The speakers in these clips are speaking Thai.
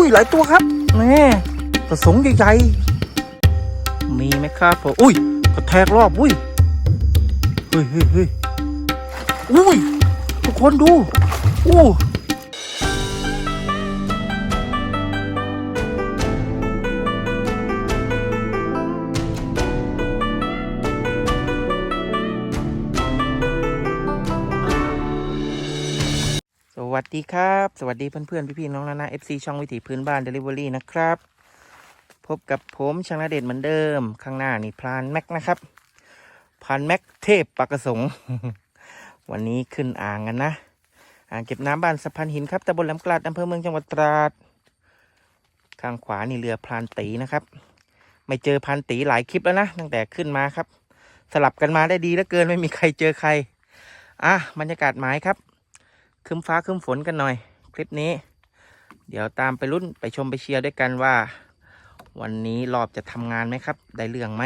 อุ้ยหลายตัวครับนี่กระสงใหญ่ๆมีไหมครับผมอุ้ยกระแทกรอบอุ้ยเฮ้ยเฮ้ยเฮ้ยอุ้ยทุกคนดูอู้ วัสดีครับ สวัสดีเพื่อนๆพี่ๆน้องนานา FC ช่องวิถีพื้นบ้าน Delivery นะครับ พบกับผมช่างนาเด่นเหมือนเดิม ข้างหน้านี่พรานแม็กนะครับพรานแม็กเทพปากกระสง วันนี้ขึ้นอ่างกันนะ อ่างเก็บน้ำบ้านสะพานหินครับตำบลลำกลาดอำเภอเมืองจังหวัดตราด ข้างขวานี่เรือพรานตีนะครับ ไม่เจอพรานตีหลายคลิปแล้วนะตั้งแต่ขึ้นมาครับ สลับกันมาได้ดีเหลือเกินไม่มีใครเจอใคร อะบรรยากาศหมายครับ คืมฟ้าคืมฝนกันหน่อย คลิปนี้ เดี๋ยวตามไปรุ่นไปชมไปเชียร์ด้วยกันว่า วันนี้รอบจะทำงานไหมครับ ได้เรื่องไหม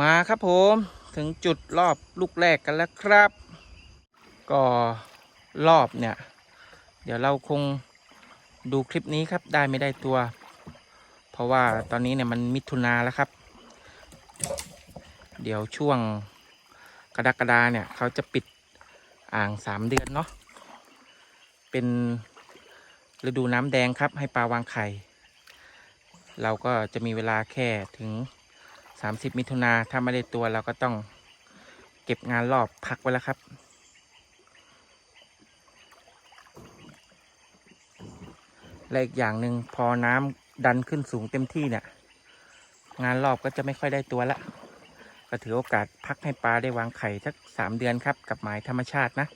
มาครับผมถึงจุดรอบลูกแรกกันแล้วครับ ก็รอบเนี่ย เดี๋ยวเราคงดูคลิปนี้ครับได้ไม่ได้ตัว เพราะว่าตอนนี้เนี่ยมันมิถุนาแล้วครับ เดี๋ยวช่วงกรกฎาเนี่ยเขาจะปิดอ่างสามเดือนเนาะเป็นฤดูน้ำแดงครับให้ปลาวางไข่ เราก็จะมีเวลาแค่ถึง 30 มิถุนาถ้าไม่ได้ตัวเราก็ต้องเก็บงานรอบพักไว้แล้วครับ และอีกอย่างหนึ่งพอน้ำดันขึ้นสูงเต็มที่เนี่ย งานรอบก็จะไม่ค่อยได้ตัวละ ก็ถือโอกาสพักให้ปลาได้วางไข่สักสามเดือนครับ กับหมายธรรมชาตินะ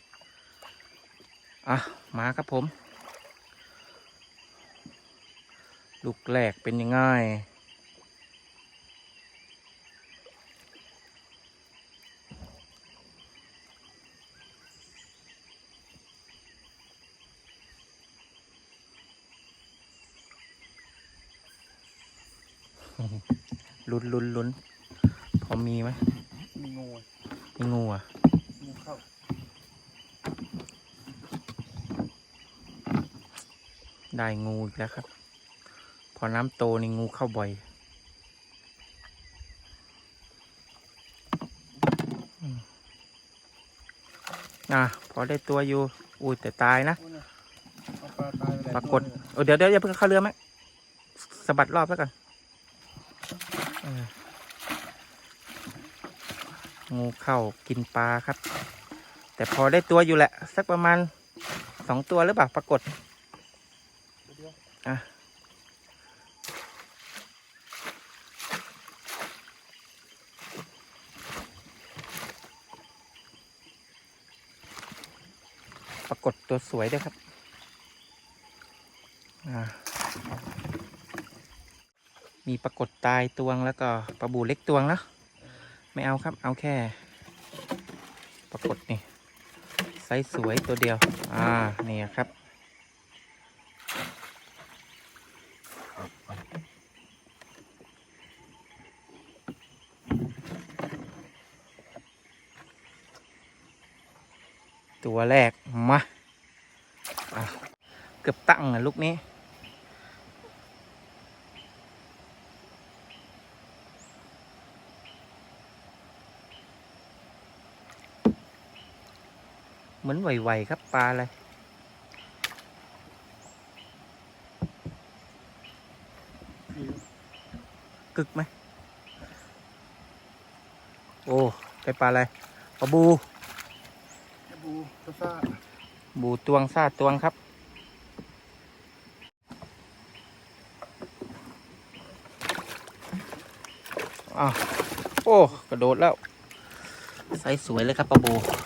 อะ มาครับผม ลูกแรกเป็นยังไง ลุ้นลุ้นลุ้นพอมีไหมมีงูมีงูอะงูเข้าได้งูอีกแล้วครับ พอน้ำโตนี่งูเข้าบ่อยอืมอะพอได้ตัวอยู่ อุ้ยแต่ตายนะโอ้เนี่ยเอาปลาตายไปหลายปรากฏตัวเลยเออเดี๋ยวเดี๋ยวอย่าเพิ่งเข้าเรือไหมสะบัดรอบแล้วกันเออ งูเข้ากินปลาครับ แต่พอได้ตัวอยู่แหละ สักประมาณสองตัวหรือเปล่าปรากฏอะปรากฏตัวสวยด้วยครับ อ่า มีปรากฏตายตวงแล้วก็ปลาบูเล็กตวงเนอะไม่เอาครับเอาแค่ปรากฏนี่ไซส์สวยตัวเดียว อ่า นี่ครับ ตัวแรก มา เกือบตั้งอะลูกนี้ เหมือนไหวๆครับปลาอะไรมีกึกไหม โอ้ได้ปลาอะไรปลาบูแค่บูกระซ่าบูตวงซาตวงครับเอ้าว โอ้ กระโดดแล้วไซส์สวยเลยครับปลาบูเว้ยไป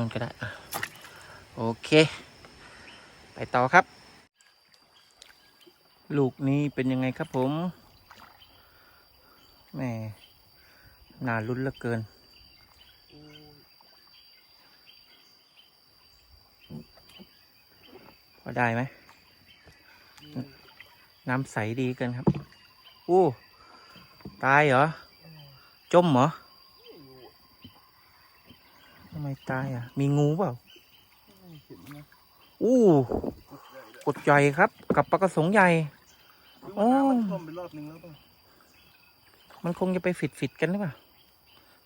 นนก็ได้โอเค ไปต่อครับ ลูกนี้เป็นยังไงครับผมแม่น่าลุ้นเหลือเกิน พอได้ไหม น้ำใสดีเกินครับ อู้ ตายเหรอ จมเหรอำไมตายอะ มีงูเปล่าเห็นนะอู้กดใหญ่ครับ กับปลากระสงใหญ่โอ้มันท่วมไปรอบนึงแล้วป่ะมันคงจะไปฟิดฟิดๆกันหรือเปล่า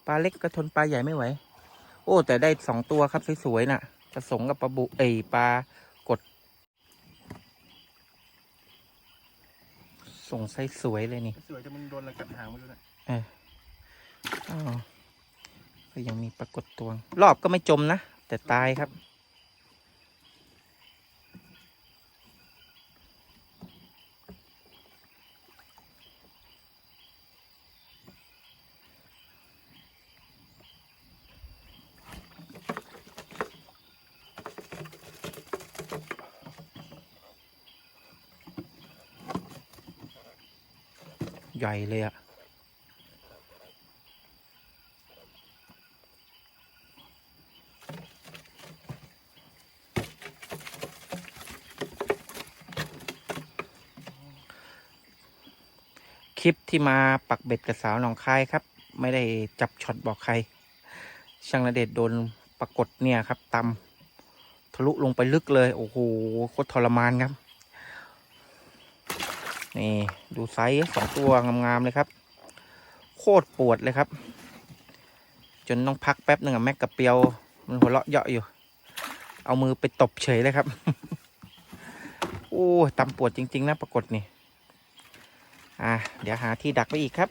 ปลาเล็กก็ทนปลาใหญ่ไม่ไหว โอ้ แต่ได้สองตัวครับสวยๆน่ะผสมกับปลาบุเอยปลากด ส่งไซส์สวยเลยนี่สวยจะมันโดนอะไรกัดหางไม่รู้นะอ้าว ก็ยังมีปรากฏตัว รอบก็ไม่จมนะ แต่ตายครับ ใหญ่เลยอะ ลิปที่มาปักเบ็ดกับสาวหนองคายครับ ไม่ได้จับช็อตบอกใคร ช่างระเดชโดนปรากฏเนี่ยครับตำทะลุลงไปลึกเลย โอ้โหโคตรทรมานครับ นี่ ดูไซส์สองตัวงามๆเลยครับ โคตรปวดเลยครับ จนต้องพักแป๊บหนึ่งอะแม็กกับเปียวมันหัวเราะเยาะอยู่ เอามือไปตบเฉยเลยครับ โอ้ตำปวดจริง ๆ นะปรากฏนี่ อะเดี๋ยวหาที่ดักไว้อีกครับ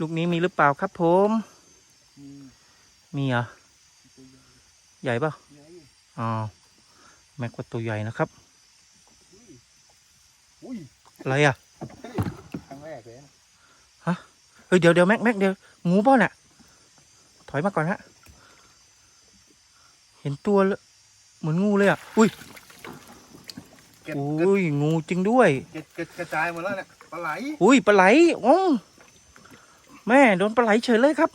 ลูกนี้มีหรือเปล่าครับผมมีมีเหรอตัวใหญ่ใหญ่เปล่าใหญ่อ๋อแม็กว่าตัวใหญ่นะครับอุ้ยอุ้ยอะไรอะเฮ้ยครั้งแรกเลยนะเฮ้ยเดี๋ยวเดี๋ยวแม็กแม็กเดี๋ยวงูเปล่าน่ะถอยมาก่อนฮะเห็นตัวเลยเหมือนงูเลยอะ อุ้ย เก็บอุ้ยงูจริงด้วย เก็บเก็บกระจายหมดแล้วเนี่ยปลาไหลอุ้ยปลาไหลอ๋อแม่โดนปลาไหลเฉยเลยครับ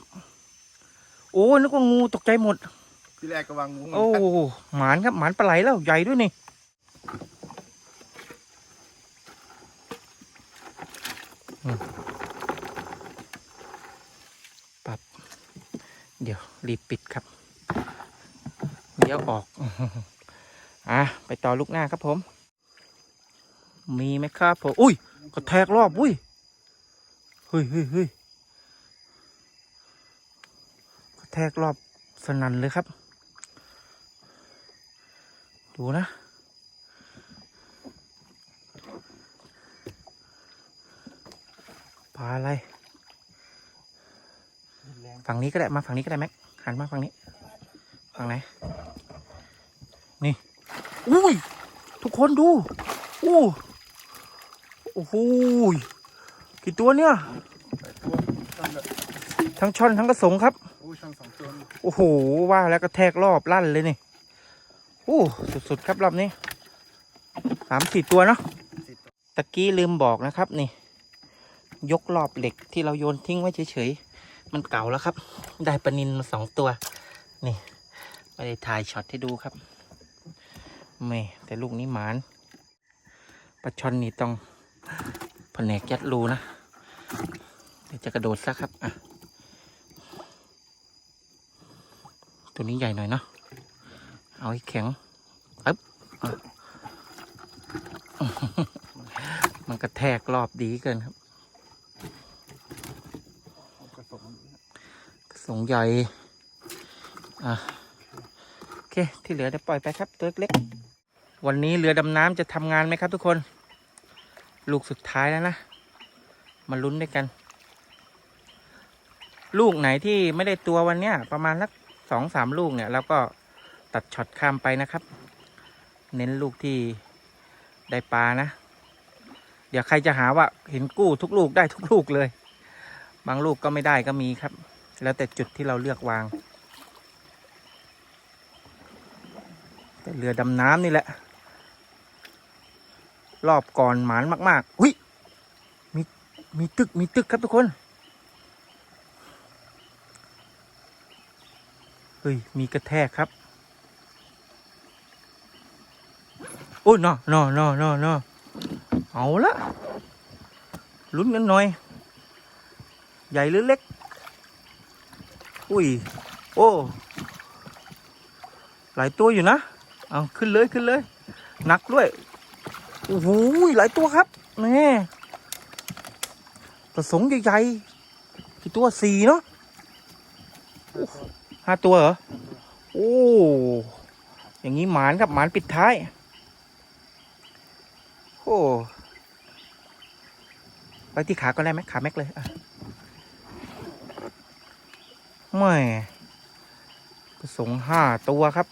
โอ้นึกว่างูตกใจหมดที่แรกก็วางงูโอ้หมานครับหมานปลาไหลแล้วใหญ่ด้วยนี่อืมปรับเดี๋ยวรีบปิดครับเดี๋ยวออก อะ ไปต่อลูกหน้าครับผม มีไหมครับผมอุ้ยกระแทกรอบอุ้ยเฮ้ยเฮ้ยเฮ้ยกระแทกรอบสนั่นเลยครับ ดูนะปลาอะไร ฝั่งนี้ก็ได้มาฝั่งนี้ก็ได้แม็กหันมาฝั่งนี้ ฝั่งไหน นี่ อุ้ย ทุกคนดู อู้ โอ้โหกี่ตัวเนี่ยทั้งช่อนทั้งกระสงครับโอ้โหว่าแล้วก็แทกรอบลั่นเลยนี่โอ้สุดๆครับรอบนี้สามสี่ตัวเนาะสิบตัวตะกี้ลืมบอกนะครับนี่ ยกรอบเหล็กที่เราโยนทิ้งไว้เฉยๆมันเก่าแล้วครับ ได้ปลานินมาสองตัว นี่ไม่ได้ถ่ายช็อตให้ดูครับไม่แต่ลูกนี้หมานปลาช่อนนี่ต้อง แผนกยัดรูนะเดี๋ยวจะกระโดดซะครับอะตัวนี้ใหญ่หน่อยเนาะเอาให้แข็งปึ๊บมันกระแทกรอบดีเกินครับกระสงกระสงใหญ่อะโอเคที่เหลือเดี๋ยวปล่อยไปครับตัวเล็กวันนี้เรือดำน้ำจะทำงานไหมครับทุกคน ลูกสุดท้ายแล้วนะ มาลุ้นด้วยกัน ลูกไหนที่ไม่ได้ตัววันเนี้ย ประมาณสักสองสามลูกเนี่ยเราก็ตัดช็อตข้ามไปนะครับ เน้นลูกที่ได้ปลานะอย่าใครจะหาว่าเห็นกู้ทุกลูกได้ทุกลูกเลย บางลูกก็ไม่ได้ก็มีครับ แล้วแต่จุดที่เราเลือกวางแต่เรือดำน้ำนี่แหละ รอบก่อนหมานมาก ๆ อุ้ย มี มีตึก มีตึกครับทุกคน เฮ้ย มีกระแทกครับโอ้ยนอนอนอนอนอเอาละ ลุ้นกันหน่อย ใหญ่หรือเล็ก อุ้ย โอ้ หลายตัวอยู่นะ เอาขึ้นเลยขึ้นเลย หนักด้วย โอ้โหหลายตัวครับแม่ประสงค์ใหญ่ๆกี่ตัวสี่เนาะห้าตัวเหรอ โอ้อย่างนี้หมานครับหมานปิดท้าย โอ้ไปที่ขาก็ได้ไหมขาแม็กเลยอะไม่ประสงค์ห้าตัวครับ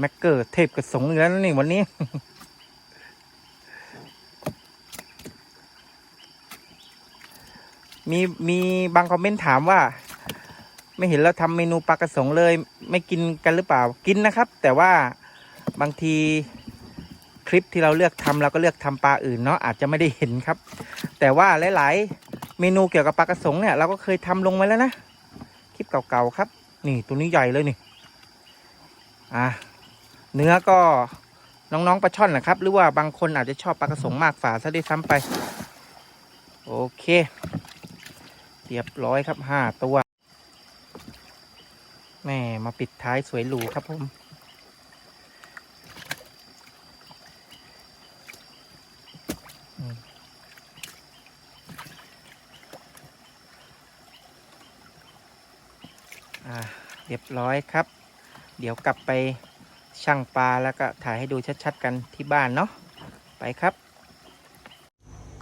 แม็กเกอร์เทพกระสงอีกแล้วนะนี่วันนี้ มีมีบางคอมเมนต์ถามว่า ไม่เห็นเราทำเมนูปลากระสงเลย ไม่กินกันหรือเปล่ากินนะครับ แต่ว่าบางทีคลิปที่เราเลือกทำเราก็เลือกทำปลาอื่นเนาะอาจจะไม่ได้เห็นครับ แต่ว่าหลายๆ เมนูเกี่ยวกับปลากระสงเนี่ยเราก็เคยทำลงไว้แล้วนะคลิปเก่าๆครับ นี่ตัวนี้ใหญ่เลยนี่ อะ เนื้อก็น้องๆปลาช่อนนะครับ หรือว่าบางคนอาจจะชอบปลากระสงมากฝาซะด้วยซ้ำไป โอเคเรียบร้อยครับห้าตัว แม่มาปิดท้ายสวยหรูครับผมอืมอ่าเรียบร้อยครับ เดี๋ยวกลับไป ช่างปลาแล้วก็ถ่ายให้ดูชัดๆกันที่บ้านเนาะไปครับ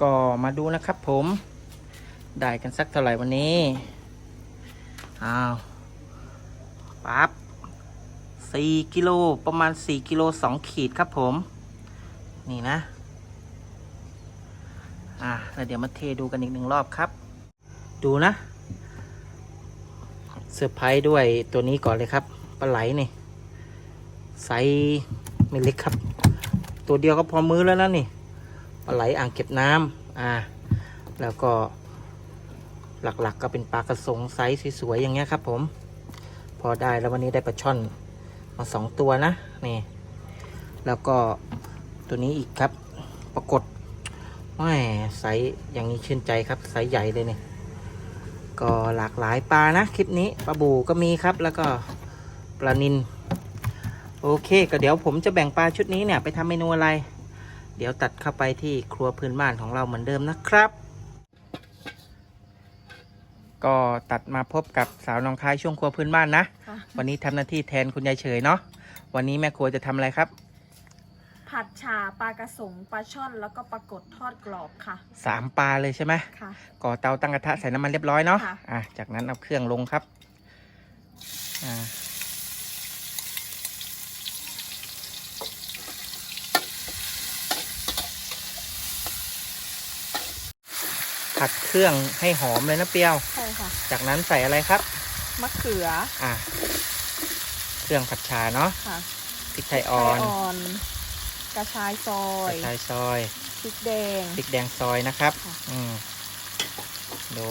ก็มาดูนะครับผม ได้กันสักเท่าไหร่วันนี้อ้าวปั๊บสี่กิโลประมาณสี่กิโลสองขีดครับผม นี่นะ อ่าแล้วเดี๋ยวมาเทดูกันอีกหนึ่งรอบครับ ดูนะเซอร์ไพรส์ด้วยตัวนี้ก่อนเลยครับปลาไหลนี่ ไซส์ไม่เล็กครับ ตัวเดียวก็พอมือแล้วนะนี่ปลาไหลอ่างเก็บน้ำอ่า แล้วก็หลักๆก็เป็นปลากระสงไซส์สวยๆอย่างเงี้ยครับ ผม พอได้แล้ววันนี้ได้ปลาช่อนมาสองตัวนะนี่ แล้วก็ตัวนี้อีกครับ ปรากฏไม่ไซส์อย่างนี้ชื่นใจครับไซส์ใหญ่เลยเนี่ยก็หลากหลายปลานะ คลิปนี้ปลาบูก็มีครับ แล้วก็ปลานิน โอเคก็เดี๋ยวผมจะแบ่งปลาชุดนี้เนี่ยไปทำเมนูอะไร เดี๋ยวตัดเข้าไปที่ครัวพื้นบ้านของเราเหมือนเดิมนะครับ ก็ตัดมาพบกับสาวน้องคายช่วงครัวพื้นบ้านนะค่ะวันนี้ทำหน้าที่แทนคุณยายเฉยเนาะวันนี้แม่ครัวจะทำอะไรครับ ผัดฉาปลากระสงปลาช่อนแล้วก็ปลากดทอดกรอบค่ะสามปลาเลยใช่ไหมค่ะก่อเตาตั้งกระทะใส่น้ำมันเรียบร้อยเนาะค่ะอะจากนั้นเอาเครื่องลงครับอ่า ผัดเครื่องให้หอมเลยนะเปรี้ยว ใช่ค่ะ จากนั้นใส่อะไรครับ มะเขือ อะ เครื่องผัดชาเนาะค่ะพริกไทยไข่อ่อนอ่อน กระชายซอกย ระชายซอยพริกแดง พริกแดงซอยนะครับ ค่ะ อืม ดู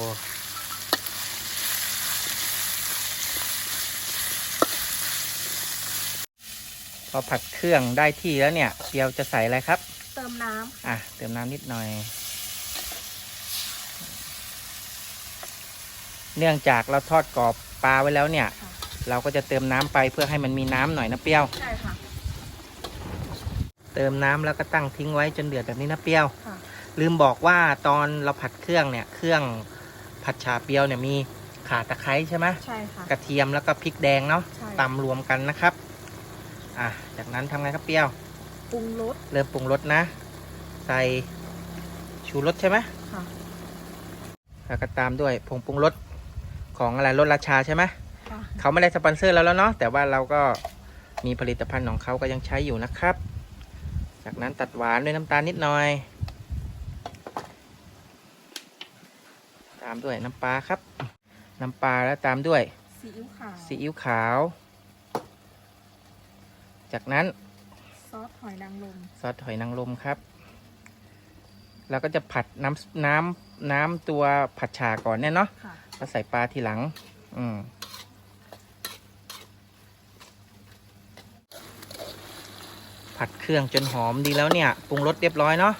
พอผัดเครื่องได้ที่แล้วเนี่ยเปียวจะใส่อะไรครับ เติมน้ำ อะ เติมน้ำนิดหน่อย เนื่องจากเราทอดกรอบปลาไว้แล้วเนี่ย ค่ะ เราก็จะเติมน้ำไปเพื่อให้มันมีน้ำหน่อยนะเปรี้ยว ใช่ค่ะ เติมน้ำแล้วก็ตั้งทิ้งไว้จนเดือดแบบนี้นะเปรี้ยว ค่ะ ลืมบอกว่าตอนเราผัดเครื่องเนี่ย เครื่องผัดชาเปรี้ยวเนี่ยมีข่าตะไคร้ใช่ไหมใช่ค่ะ กระเทียมแล้วก็พริกแดงเนาะใช่ ตำรวมกันนะครับ อะจากนั้นทำไงครับเปรี้ยว ปรุงรสเริ่มปรุงรสนะ ใส่ชูรสใช่ไหมค่ะ แล้วก็ตามด้วยผงปรุงรส ของอะไรรสราชาใช่ไหมค่ะเขาไม่ได้สปอนเซอร์เราแล้วเนาะแต่ว่าเราก็มีผลิตภัณฑ์ของเขาก็ยังใช้อยู่นะครับใส่จากนั้นตัดหวานด้วยน้ำตาลนิดหน่อย ตามด้วยน้ำปลาครับ น้ำปลาแล้วตามด้วยซีอิ๊วขาวซีอิ๊วขาว จากนั้นซอสหอยนางรมซอสหอยนางรมครับเราก็จะผัดน้ำน้ำ น้ำตัวผัดฉ่าก่อนเนี่ยเนาะค่ะแล้วใส่ปลาทีหลัง อืมผัดเครื่องจนหอมดีแล้วเนี่ยปรุงรสเรียบร้อยเนาะ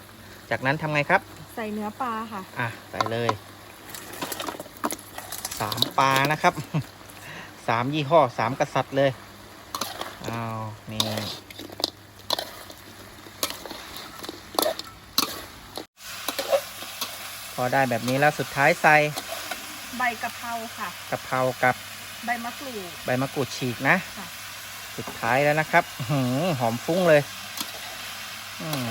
จากนั้นทำไงครับ ใส่เนื้อปลาค่ะ อะ ใส่เลยสามปลานะครับ สามยี่ห้อสามกษัตริย์เลยอ้าวนี่ พอได้แบบนี้แล้วสุดท้ายใส่ใบกะเพราค่ะกะเพรากับใบมะกรูดใบมะกรูดฉีกนะค่ะ สุดท้ายแล้วนะครับอื้อหือหอมฟุ้งเลย อืม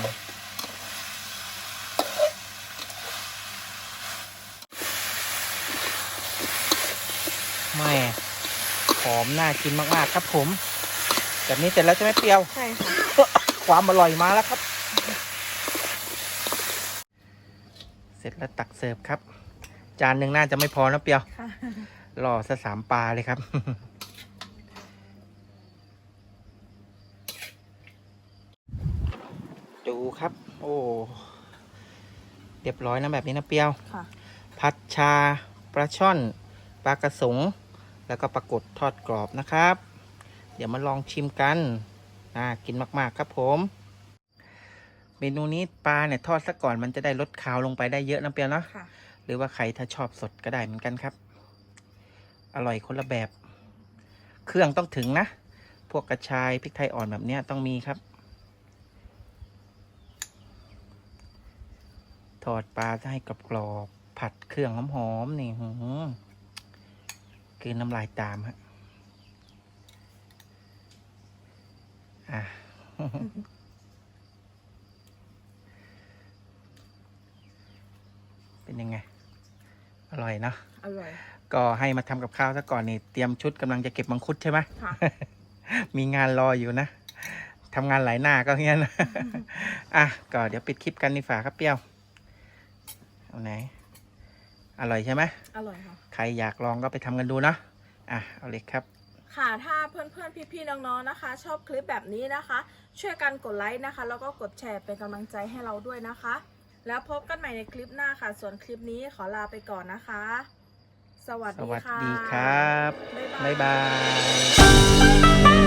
แม่หอมน่ากินมากๆครับผม แบบนี้เสร็จแล้วใช่ไหมเปรียว ใช่ค่ะ ความอร่อยมาแล้วครับ เส ร็จแล้วตักเสิร์ฟครับ จานหนึ่งน่าจะไม่พอนะเปรียวค่ะรอซะสามปลาเลยครับ ดูครับ โอ้เรียบร้อยนะแบบนี้นะเปรียวค่ะผัดชาปลาช่อนปลากระสง แล้วก็ปลากดทอดกรอบนะครับ เดี๋ยวมาลองชิมกันน่ากินมาก ๆ ครับผม เมนูนี้ปลาเนี่ยทอดซะก่อนมันจะได้ลดคาวลงไปได้เยอะนะเปียวเนาะค่ะ หรือว่าใครถ้าชอบสดก็ได้เหมือนกันครับ อร่อยคนละแบบ เครื่องต้องถึงนะ พวกกระชายพริกไทยอ่อนแบบเนี้ยต้องมีครับ ทอดปลาจะให้กรอบๆผัดเครื่องหอมๆนี่หือกลืนน้ำลายตามฮะอะ เป็นยังไง อร่อยเนาะอร่อย ก็ให้มาทำกับข้าวซะก่อนนี่เตรียมชุดกำลังจะเก็บมังคุดใช่ไหมค่ะ มีงานรออยู่นะทำงานหลายหน้าก็เงี้ยนะอะก็เดี๋ยวปิดคลิปกันดีฝ่าครับเปรี้ยวเอาไหน อร่อยใช่ไหมอร่อยค่ะ ใครอยากลองก็ไปทำกันดูเนาะอะเอาเลยครับค่ะถ้าเพื่อนๆ พี่ๆ น้องๆ นะคะ ชอบคลิปแบบนี้นะคะ ช่วยกันกดไลค์นะคะ แล้วก็กดแชร์เป็นกำลังใจให้เราด้วยนะคะ แล้วพบกันใหม่ในคลิปหน้าค่ะ ส่วนคลิปนี้ขอลาไปก่อนนะคะ สวัสสดีวัสค่ะดีครับ บ๊ายบายบ๊ายบาย